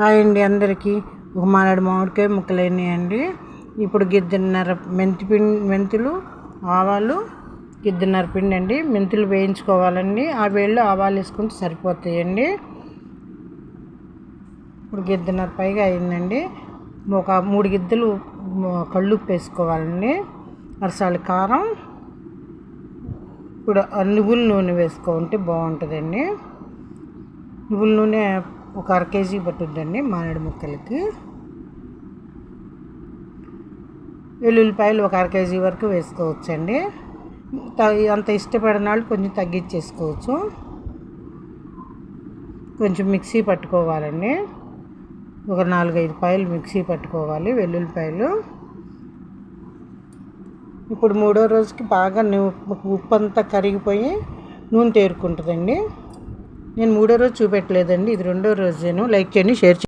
Hi అండి అందరికీ. ఒక మాలాడు మామిడికాయ ముక్కలైనాయండి. ఇప్పుడు గిద్దెన్నర మెంతి పిండి మెంతులు ఆవాలు గిద్దెన్నర పిండి అండి. మెంతులు వేయించుకోవాలండి. ఆ వేళ్ళు ఆవాలు వేసుకుంటే సరిపోతాయండి. ఇప్పుడు గిద్దెన్నర పైగా అయిందండి. ఒక మూడు గిద్దెలు కళ్ళు వేసుకోవాలండి. అరసాలి కారం ఇప్పుడు నువ్వుల నూనె వేసుకుంటే బాగుంటుందండి. నువ్వుల నూనె ఒక అర కేజీ పట్టుద్దండి మానేడు ముక్కలకి. వెల్లుల్లిపాయలు ఒక అర కేజీ వరకు వేసుకోవచ్చండి. అంత ఇష్టపడిన వాళ్ళు కొంచెం తగ్గించేసుకోవచ్చు. కొంచెం మిక్సీ పట్టుకోవాలండి. ఒక నాలుగైదు పాయలు మిక్సీ పట్టుకోవాలి వెల్లుల్లిపాయలు. ఇప్పుడు మూడో రోజుకి బాగా ఉప్పు అంతా కరిగిపోయి నూనె తేరుకుంటుందండి. నేను మూడో రోజు చూపెట్టలేదండి ఇది రెండో రోజేను. లైక్ చేయండి షేర్ చేయండి.